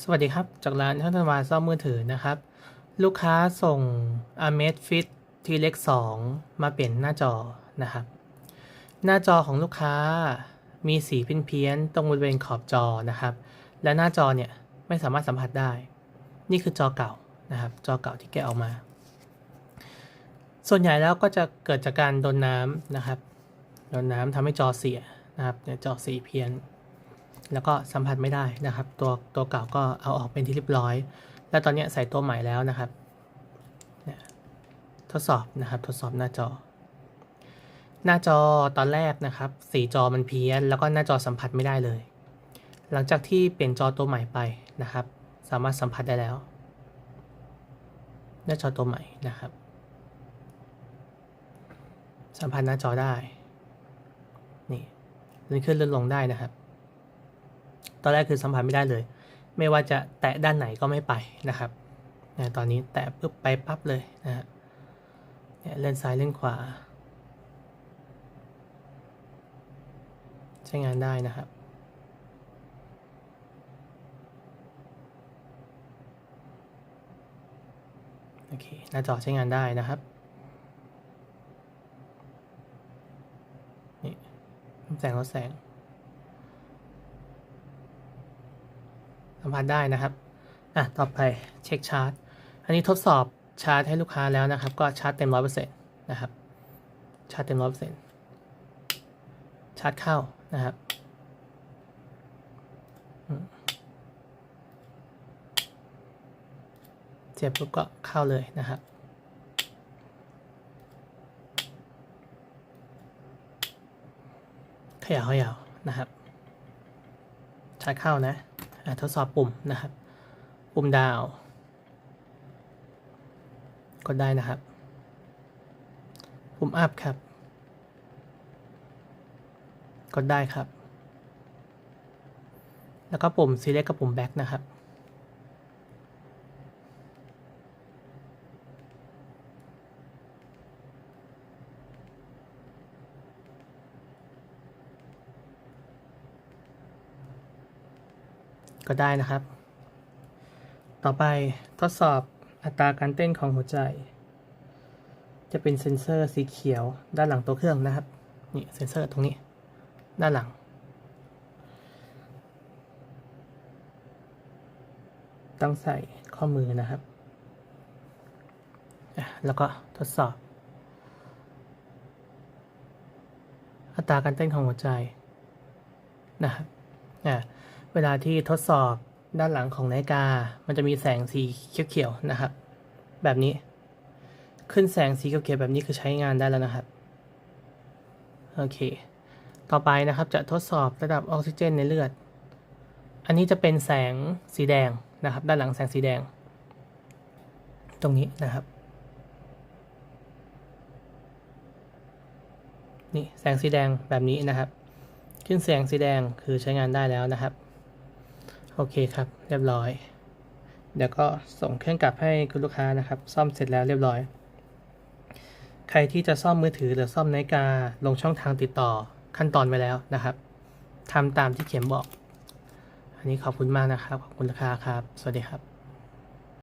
สวัสดีครับ จากร้านท่านธนวาซ่อมมือถือนะครับ ลูกค้าส่ง Amazfit t เล็ก2มาเปลี่ยนหน้าจอนะครับ หน้าจอของลูกค้ามีสีเพี้ยนๆตรงบริเวณขอบจอนะครับ และหน้าจอเนี่ยไม่สามารถสัมผัสได้ นี่คือจอเก่านะครับ จอเก่าที่แกะออกมา ส่วนใหญ่แล้วก็จะเกิดจากการโดนน้ำนะครับโดนน้ำทำให้จอเสียนะครับเนี่ยจอสีเพี้ยน แล้วก็สัมผัสไม่ได้นะครับ ตัวตัวเก่าก็เอาออกเป็นที่เรียบร้อย แล้วตอนนี้ใส่ตัวใหม่แล้วนะครับเนี่ยทดสอบนะครับ ทดสอบหน้าจอ หน้าจอตอนแรกนะครับ สีจอมันเพี้ยน แล้วก็หน้าจอสัมผัสไม่ได้เลย หลังจากที่เปลี่ยนจอตัวใหม่ไปนะครับ สามารถสัมผัสได้แล้ว หน้าจอตัวใหม่นะครับ สัมผัสหน้าจอได้ นี่เลื่อนขึ้นเลื่อนลงได้นะครับ ตอนแรกคือสัมผัสไม่ได้เลย ไม่ว่าจะแตะด้านไหนก็ไม่ไปนะครับนี่ยตอนนี้แตะปุ๊บไปปั๊บเลยนะฮะเนี่ยเล่นซ้ายเล่นขวา ใช้งานได้นะครับโอเคหน้าจอใช้งานได้นะครับนี่แสงลดแสง สัมผัสได้นะครับอะต่อไปเช็คชาร์จ อันนี้ทดสอบชาร์จให้ลูกค้าแล้วนะครับ ก็ชาร์จเต็มร้อยเปอร์เซ็นต์นะครับ ชาร์จเต็มร้อยเปอร์เซ็นต์ชาร์จเข้านะครับเสียบปุ๊บก็เข้าเลยนะครับขยาวขยาวนะครับชาร์จเข้านะ ทดสอบปุ่มนะครับ ปุ่มดาว กดได้นะครับ ปุ่มอัพครับ กดได้ครับ แล้วก็ปุ่ม select กับปุ่ม back นะครับ ก็ได้นะครับ ต่อไปทดสอบอัตราการเต้นของหัวใจ จะเป็นเซ็นเซอร์สีเขียวด้านหลังตัวเครื่องนะครับ นี่เซ็นเซอร์ตรงนี้ ด้านหลัง ต้องใส่ข้อมือนะครับ แล้วก็ทดสอบ อัตราการเต้นของหัวใจนะครับอ่ เวลาที่ทดสอบด้านหลังของนาฬิกา มันจะมีแสงสีเขียวๆนะครับ แบบนี้ ขึ้นแสงสีเขียวๆแบบนี้คือใช้งานได้แล้วนะครับ โอเค ต่อไปนะครับจะทดสอบระดับออกซิเจนในเลือด อันนี้จะเป็นแสงสีแดงนะครับ ด้านหลังแสงสีแดง ตรงนี้นะครับ นี่แสงสีแดงแบบนี้นะครับ ขึ้นแสงสีแดงคือใช้งานได้แล้วนะครับ โอเคครับ เรียบร้อย เดี๋ยวก็ส่งเครื่องกลับให้คุณลูกค้านะครับ ซ่อมเสร็จแล้วเรียบร้อย ใครที่จะซ่อมมือถือหรือซ่อมนาฬิกาลงช่องทางติดต่อขั้นตอนไว้แล้วนะครับทำตามที่เขียนบอก อันนี้ขอบคุณมากนะครับ ขอบคุณลูกค้าครับ สวัสดีครับ